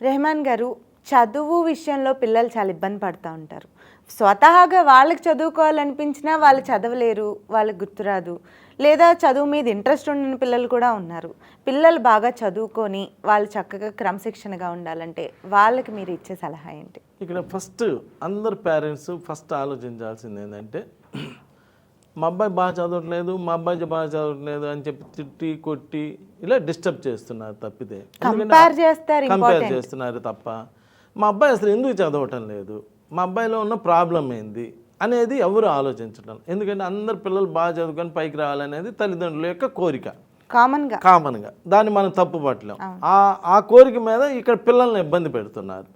రెహమాన్ గారు చదువు విషయంలో పిల్లలు చాలా ఇబ్బంది పడుతూ ఉంటారు. స్వతహాగా వాళ్ళకి చదువుకోవాలనిపించినా వాళ్ళు చదవలేరు వాళ్ళకి గుర్తురాదు లేదా చదువు మీద ఇంట్రెస్ట్ ఉన్న పిల్లలు కూడా ఉన్నారు. పిల్లలు బాగా చదువుకొని వాళ్ళు చక్కగా క్రమశిక్షణగా ఉండాలంటే వాళ్ళకి మీరు ఇచ్చే సలహా ఏంటి? ఇక్కడ ఫస్ట్ అందరు పేరెంట్స్ ఫస్ట్ ఆలోచించాల్సింది ఏంటంటే మా అబ్బాయి బాగా చదవట్లేదు మా అబ్బాయి బాగా చదవట్లేదు అని చెప్పి తిట్టి కొట్టి ఇలా డిస్టర్బ్ చేస్తున్నారు తప్పితే. కంపేర్ చేస్తున్నారు తప్ప. మా అబ్బాయి అసలు ఎందుకు చదవటం లేదు? మా అబ్బాయిలో ఉన్న ప్రాబ్లం ఏంది? అనేది ఎవరు ఆలోచించడం ఎందుకంటే అందరు పిల్లలు బాగా చదువుకొని పైకి రావాలనేది తల్లిదండ్రుల యొక్క కోరిక. కామన్గా కామన్గా దాన్ని మనం తప్పు పట్టలేం. ఆ ఆ కోరిక మీద ఇక్కడ పిల్లల్ని ఇబ్బంది పెడుతున్నారు.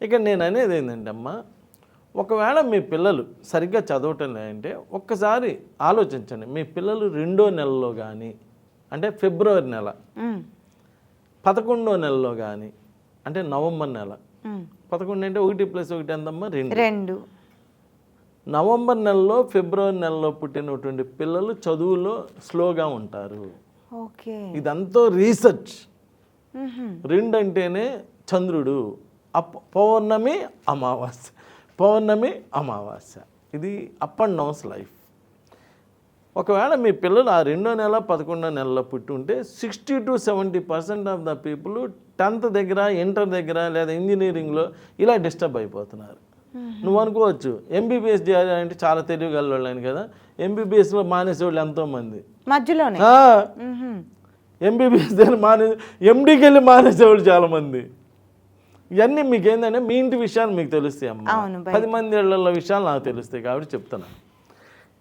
ఇక్కడ నేను అనేది ఏంటంటే అమ్మ ఒకవేళ మీ పిల్లలు సరిగ్గా చదవటం లేదంటే ఒక్కసారి ఆలోచించండి. మీ పిల్లలు రెండో నెలలో కానీ అంటే ఫిబ్రవరి నెల పదకొండో నెలలో కానీ అంటే నవంబర్ నెల పదకొండు అంటే ఒకటి ప్లస్ ఒకటి ఎంతమ్మా? రెండు. రెండు. నవంబర్ నెలలో ఫిబ్రవరి నెలలో పుట్టినటువంటి పిల్లలు చదువులో స్లోగా ఉంటారు. ఓకే. ఇదంతా రీసెర్చ్. రెండు అంటేనే చంద్రుడు పౌర్ణమి అమావాస్య. పౌర్ణమి అమావాస్య. ఇది అప్ అండ్ డౌన్స్ లైఫ్ ఒకవేళ మీ పిల్లలు ఆ రెండో నెల పదకొండో నెలలో పుట్టి ఉంటే sixty two seventy percent of the people tenth దగ్గర ఇంటర్ దగ్గర లేదా ఇంజనీరింగ్లో ఇలా డిస్టర్బ్ అయిపోతున్నారు. నువ్వు అనుకోవచ్చు ఎంబీబీఎస్ చేయాలంటే చాలా తెలియగలవాళ్ళని కదా. ఎంబీబీఎస్లో మానేసేవాళ్ళు ఎంతోమంది. మధ్యలోనే. మ్మ్హ్మ్. ఎంబీబీఎస్ దగ్గర మానే ఎండీకి వెళ్ళి మానేసేవాళ్ళు చాలామంది. ఇవన్నీ మీకు ఏంటంటే మీ ఇంటి విషయాలు మీకు తెలుస్తాయి అమ్మ. పది మంది విషయాలు నాకు తెలుస్తాయి కాబట్టి చెప్తున్నాను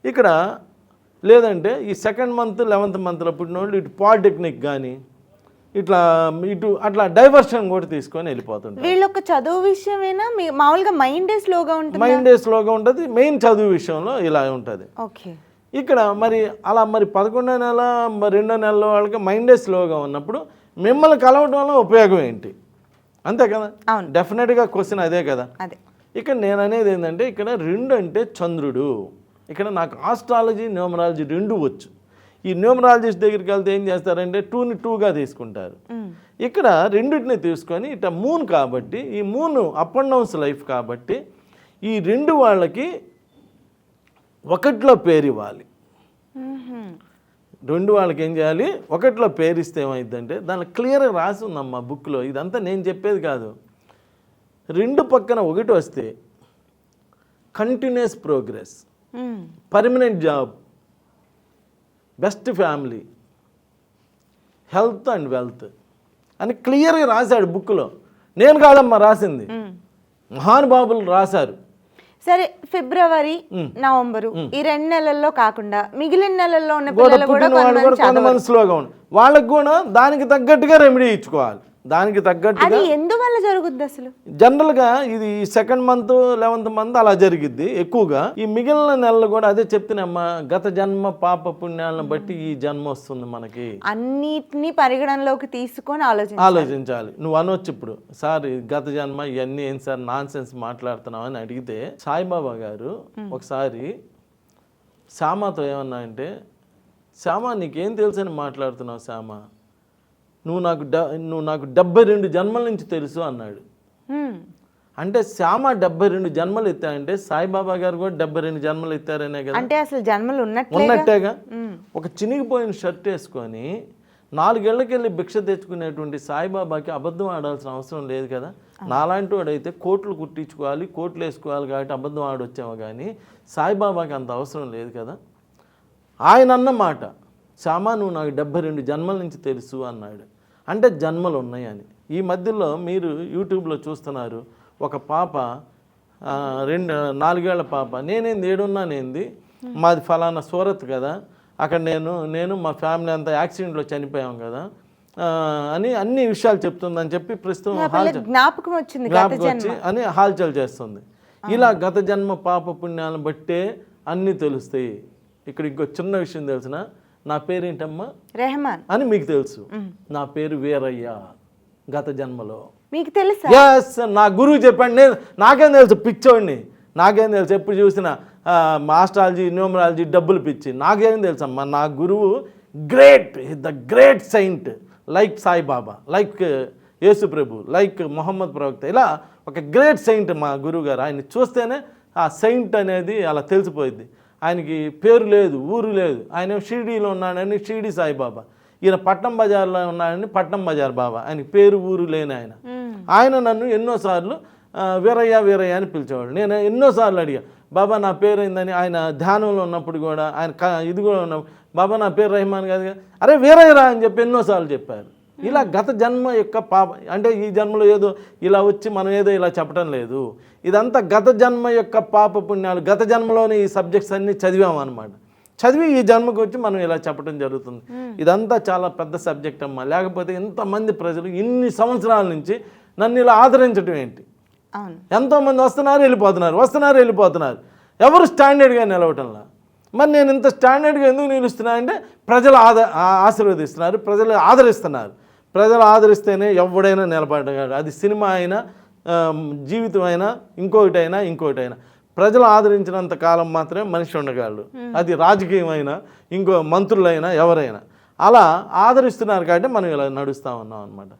ఇక్కడ లేదంటే ఈ సెకండ్ మంత్ లెవెంత్ మంత్లో పుట్టిన వాళ్ళు ఇటు పాలిటెక్నిక్ కానీ ఇట్లా ఇటు అట్లా డైవర్షన్ కూడా తీసుకొని వెళ్ళిపోతుంటారు. వీళ్ళొక చదువు విషయమేనా? మామూలుగా మైండే స్లోగా ఉంటుంది? మైండ్ స్లోగా ఉంటుంది మెయిన్ చదువు విషయంలో ఇలా ఉంటుంది. ఓకే. ఇక్కడ మరి అలా మరి పదకొండో నెల మరి రెండో నెలలో వాళ్ళకి మైండే స్లోగా ఉన్నప్పుడు మిమ్మల్ని కలవడం వల్ల ఉపయోగం ఏంటి? అంతే కదా. డెఫినెట్గా క్వశ్చన్ అదే కదా? అదే. ఇక్కడ నేను అనేది ఏంటంటే ఇక్కడ రెండు అంటే చంద్రుడు. ఇక్కడ నాకు ఆస్ట్రాలజీ న్యూమరాలజీ రెండు వచ్చు. ఈ న్యూమరాలజిస్ట్ దగ్గరికి వెళ్తే ఏం చేస్తారంటే టూని టూగా తీసుకుంటారు. ఇక్కడ రెండింటిని తీసుకొని ఇట మూన్ కాబట్టి ఈ moon up and downs life కాబట్టి ఈ రెండు వాళ్ళకి ఒకటిలో పేరు ఇవ్వాలి. రెండు వాళ్ళకి ఏం చేయాలి? ఒకటిలో పేరు ఇస్తే ఏమైందంటే దానిలో క్లియర్గా రాసి ఉందమ్మా బుక్లో. ఇదంతా నేను చెప్పేది కాదు. రెండు పక్కన ఒకటి వస్తే continues progress. Permanent job best family health and wealth అని క్లియర్గా రాశాడు బుక్లో. నేను కాదమ్మా రాసింది. మహానుభావులు రాశారు. సరే ఫిబ్రవరి నవంబరు. ఈ రెండు నెలల్లో కాకుండా మిగిలిన నెలల్లో ఉన్న పిల్లలు కూడా కొంతమంది స్లోగా వాళ్ళకి కూడా దానికి తగ్గట్టుగా రెమెడీ ఇచ్చుకోవాలి. దానికి తగ్గట్టుగా అది ఎందువల్ల జరుగుద్ది అసలు? జనరల్గా ఇది సెకండ్ మంత్ లెవెంత్ మంత్ అలా జరిగిద్ది ఎక్కువగా. ఈ మిగిలిన నెలలు కూడా అదే చెప్తున్నామ్మా గత జన్మ పాప పుణ్యాలను బట్టి ఈ జన్మ వస్తుంది మనకి. అన్నిటినీ పరిగణనలోకి తీసుకొని ఆలోచించాలి. ఆలోచించాలి. నువ్వు అనొచ్చు ఇప్పుడు సార్ గత జన్మ ఇవన్నీ ఏం సార్ నాన్ సెన్స్ మాట్లాడుతున్నావు అని అడిగితే సాయిబాబా గారు ఒకసారి శ్యామతో ఏమన్నా అంటే శ్యామ నీకేం తెలుసని మాట్లాడుతున్నావు శ్యామ? నువ్వు నాకు నువ్వు నాకు డెబ్బై రెండు జన్మల నుంచి తెలుసు అన్నాడు. అంటే శ్యామ డెబ్బై రెండు జన్మలు ఎత్తాయంటే సాయిబాబా గారు కూడా డెబ్బై రెండు జన్మలు ఎత్తారనే కదా. అంటే అసలు జన్మలు ఉన్నట్టేగా. ఒక చినిగిపోయిన షర్ట్ వేసుకొని నాలుగేళ్ళకెళ్ళి భిక్ష తెచ్చుకునేటువంటి సాయిబాబాకి అబద్ధం ఆడాల్సిన అవసరం లేదు కదా. నాలాంటి వాడైతే కోట్లు కుట్టించుకోవాలి కోట్లు వేసుకోవాలి కాబట్టి అబద్ధం ఆడొచ్చాము కానీ సాయిబాబాకి అంత అవసరం లేదు కదా. ఆయన అన్న మాట శ్యామా నువ్వు నాకు డెబ్బై రెండు జన్మల నుంచి తెలుసు అన్నాడు. అంటే జన్మలు ఉన్నాయని. ఈ మధ్యలో మీరు యూట్యూబ్లో చూస్తున్నారు ఒక పాప రెండు నాలుగేళ్ళ పాప. నేనేంది ఏడున్నానేంది? మాది ఫలానా సూరత్ కదా అక్కడ నేను నేను మా ఫ్యామిలీ అంతా యాక్సిడెంట్లో చనిపోయాం కదా అని అన్ని విషయాలు చెప్తుందని చెప్పి ప్రస్తుతం జ్ఞాపకం వచ్చింది జ్ఞాపకం వచ్చి అని హాల్చల్ చేస్తుంది. ఇలా గత జన్మ పాప పుణ్యాలను బట్టే అన్నీ తెలుస్తాయి. ఇక్కడ ఇంకో చిన్న విషయం తెలిసిన నా పేరేంటమ్మా? రెహమాన్. అని మీకు తెలుసు. నా పేరు వీరయ్య. గత జన్మలో. మీకు తెలుసా? ఎస్ నా గురువు చెప్పండి. నేను నాకేం తెలుసు? పిచ్చోడిని. నాకేం తెలుసు? ఎప్పుడు చూసిన మాస్ట్రాలజీ న్యూమరాలజీ డబ్బులు పిచ్చి. నాకేం తెలుసు అమ్మా నా గురువు great the great saint like Sai Baba like Yesu Prabhu like Mohammed ప్రవక్త. ఇలా ఒక గ్రేట్ సెయింట్ మా గురువు గారు. ఆయన్ని చూస్తేనే ఆ సెయింట్ అనేది అలా తెలిసిపోయింది ఆయనకి పేరు లేదు ఊరు లేదు. ఆయన షిరిడీలో ఉన్నాడని షిరిడి సాయిబాబా. ఈయన పట్నం బజార్లో ఉన్నాడని పట్నం బజార్ బాబా. ఆయనకి పేరు ఊరు లేని ఆయన. ఆయన నన్ను ఎన్నోసార్లు వీరయ్య వీరయ్య అని పిలిచేవాడు. నేను ఎన్నోసార్లు అడిగా బాబా నా పేరు ఏందని? ఆయన ధ్యానంలో ఉన్నప్పుడు కూడా ఆయన ఇది కూడా ఉన్నప్పుడు బాబా నా పేరు రహమాన్ కదా. అరే వీరయ్యరా అని చెప్పి ఎన్నోసార్లు చెప్పారు. ఇలా గత జన్మ యొక్క పాప అంటే ఈ జన్మలో ఏదో ఇలా వచ్చి మనం ఏదో ఇలా చెప్పడం లేదు. ఇదంతా గత జన్మ యొక్క పాప పుణ్యాలు గత జన్మలోనే ఈ సబ్జెక్ట్స్ అన్నీ చదివాం అనమాట చదివి ఈ జన్మకు వచ్చి మనం ఇలా చెప్పడం జరుగుతుంది. ఇదంతా చాలా పెద్ద సబ్జెక్ట్ అమ్మా. లేకపోతే ఇంతమంది ప్రజలు ఇన్ని సంవత్సరాల నుంచి నన్ను ఇలా ఆదరించడం ఏంటి? ఎంతోమంది వస్తున్నారు వెళ్ళిపోతున్నారు వస్తున్నారు వెళ్ళిపోతున్నారు. ఎవరు స్టాండర్డ్గా నిలవటంలా? మరి నేను ఇంత స్టాండర్డ్గా ఎందుకు నిలుస్తున్నా అంటే ప్రజలు ఆద ఆశీర్వదిస్తున్నారు ప్రజలు ఆదరిస్తున్నారు. ప్రజలు ఆదరిస్తేనే ఎవడైనా నిలబడగలడు అది సినిమా అయినా జీవితం అయినా ఇంకొకటి అయినా ఇంకొకటి అయినా ప్రజలు ఆదరించినంత కాలం మాత్రమే మనిషి ఉండగలడు. అది రాజకీయం అయినా ఇంకో మంత్రులైనా ఎవరైనా. అలా ఆదరిస్తున్నారు కాబట్టి మనం ఇలా నడుస్తూ ఉన్నాం అనమాట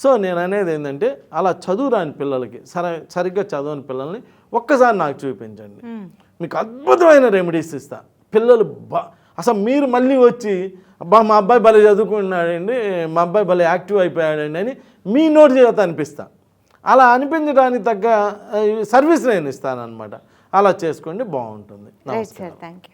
సో నేను అనేది ఏంటంటే అలా చదువురాని పిల్లలకి సర సరిగ్గా చదవని పిల్లల్ని ఒక్కసారి నాకు చూపించండి. మీకు అద్భుతమైన రెమెడీస్ ఇస్తా. పిల్లలు బా అసలు మీరు మళ్ళీ వచ్చి అబ్బా మా అబ్బాయి భలే చదువుకుంటున్నాడండి మా అబ్బాయి భలే యాక్టివ్ అయిపోయాడండి అని మీ నోటి చేత అనిపిస్తా. అలా అనిపించడానికి తగ్గ సర్వీస్ నేను ఇస్తానన్నమాట. అలా చేసుకోండి బాగుంటుంది. Thank you